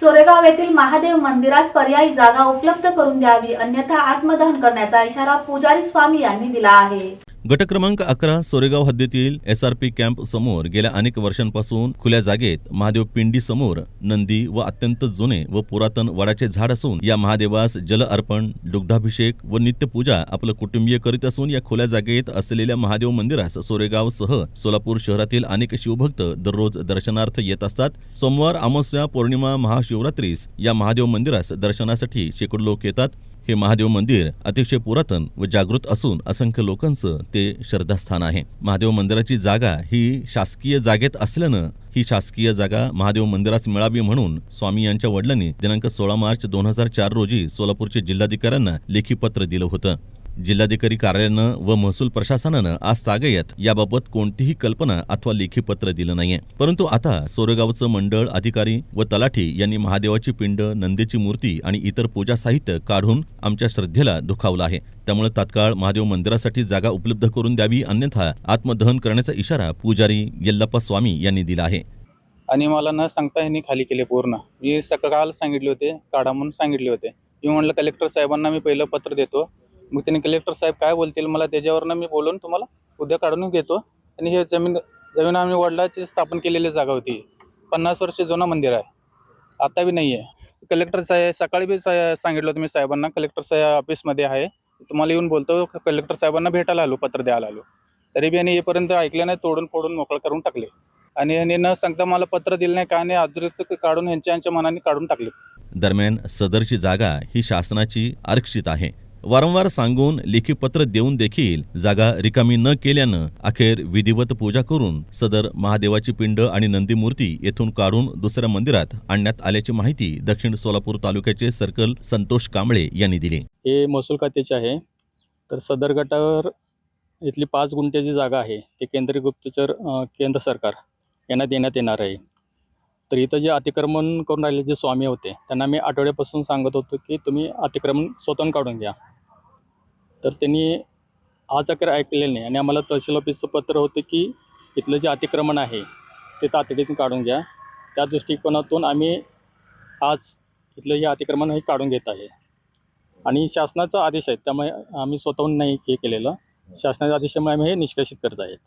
सोरेगाव येथील महादेव मंदिरास पर्यायी जागा उपलब्ध करून द्यावी अन्यथा आत्मदहन करण्याचा इशारा पुजारी स्वामी यांनी दिला आहे. गट क्रमांक अकरा सोरेगाव हद्दीतील एस आर पी कॅम्प समोर गेल्या अनेक वर्षांपासून खुल्या जागेत महादेव पिंडी समोर नंदी व अत्यंत जुने व पुरातन वडाचे झाड असून या महादेवास जल अर्पण दुग्धाभिषेक व नित्यपूजा आपलं कुटुंबीय करीत असून या खुल्या जागेत असलेल्या महादेव मंदिरास सोरेगाव सह सोलापूर शहरातील अनेक शिवभक्त दररोज दर्शनार्थ येत असतात. सोमवार अमावस्या पौर्णिमा महाशिवरात्रीस या महादेव मंदिरास दर्शनासाठी शेकडो लोक येतात. हे महादेव मंदिर अतिशय पुरातन व जागृत असून असंख्य लोकांचं ते श्रद्धास्थान आहे. महादेव मंदिराची जागा ही शासकीय जागेत असल्यानं ही शासकीय जागा महादेव मंदिरास मिळावी म्हणून स्वामी यांच्या वडिलांनी दिनांक सोळा मार्च दोन हजार चार रोजी सोलापूरचे जिल्हाधिकाऱ्यांना लेखी पत्र दिलं होतं. जिल्हाधिकारी कार्यालयानं व महसूल प्रशासनानं आज सागयत याबाबत कोणतीही कल्पना अथवा लेखी पत्र दिलं नाहीये. परंतु आता सोरेगावचं मंडळ अधिकारी व तलाठी यांनी महादेवाची पिंड नंदीची मूर्ती आणि इतर पूजा साहित्य काढून आमच्या श्रद्धेला दुखावलं आहे. त्यामुळे तात्काळ महादेव मंदिरासाठी जागा उपलब्ध करून द्यावी अन्यथा आत्मदहन करण्याचा इशारा पुजारी यल्लप्पा स्वामी यांनी दिला आहे. आणि मला न सांगता यांनी खाली केले पूर्ण. मी सकाळ सांगितले होते काढा म्हणून सांगितले होते. मी म्हणलं कलेक्टर साहेबांना मी पहिलं पत्र देतो मग त्यांनी कलेक्टर साहेब काय बोलतील मला त्याच्यावरनं मी बोलून तुम्हाला उद्या काढून घेतो. आणि हे जमीन जमीन आम्ही वडिलाची स्थापन केलेली जागा होती. पन्नास वर्ष जुनं मंदिर आहे. आता बी नाही आहे कलेक्टर साहेब सकाळी बी सांगितलं होतं मी साहेबांना कलेक्टर साहेब ऑफिसमध्ये आहे. तुम्हाला येऊन बोलतो कलेक्टर साहेबांना भेटायला आलो पत्र द्यायला आलो. तरी बी यांनी येपर्यंत ऐकले नाही तोडून फोडून मोकळं करून टाकले. आणि यांनी न सांगता मला पत्र दिलं नाही काय नाही अतिरिक्त काढून यांच्या यांच्या मनाने काढून टाकले. दरम्यान सदरची जागा ही शासनाची आरक्षित आहे. वारंवार सांगून लेखी पत्र देऊन देखील जागा रिकामी न केल्यानं अखेर विधिवत पूजा करून सदर महादेवाची पिंड आणि नंदी मूर्ती येथून काढून दुसऱ्या मंदिरात आणण्यात आल्याची माहिती दक्षिण सोलापूर तालुक्याचे सर्कल संतोष कांबळे यांनी दिली. हे महसूल खात्याचे आहे. तर सदर गटावर इथली पाच गुंठ्याची जागा आहे ते केंद्रीय गुप्तचर केंद्र सरकार यांना देण्यात येणार आहे. तर इथं जे अतिक्रमण करून राहिले जे स्वामी होते त्यांना मी आठवड्यापासून सांगत होतो की तुम्ही अतिक्रमण स्वतःहून काढून घ्या. तर त्यांनी आज अखेर ऐकलेलं नाही. आणि आम्हाला तहसील ऑफिसचं पत्र होतं की इथलं जे अतिक्रमण आहे ते तातडीतून काढून घ्या. त्या दृष्टिकोनातून आम्ही आज इथलं हे अतिक्रमण हे काढून घेत आहे. आणि शासनाचा आदेश आहे त्यामुळे आम्ही स्वतःहून नाही हे केलेलं. शासनाच्या आदेशामुळे आम्ही हे निष्कासित करत आहेत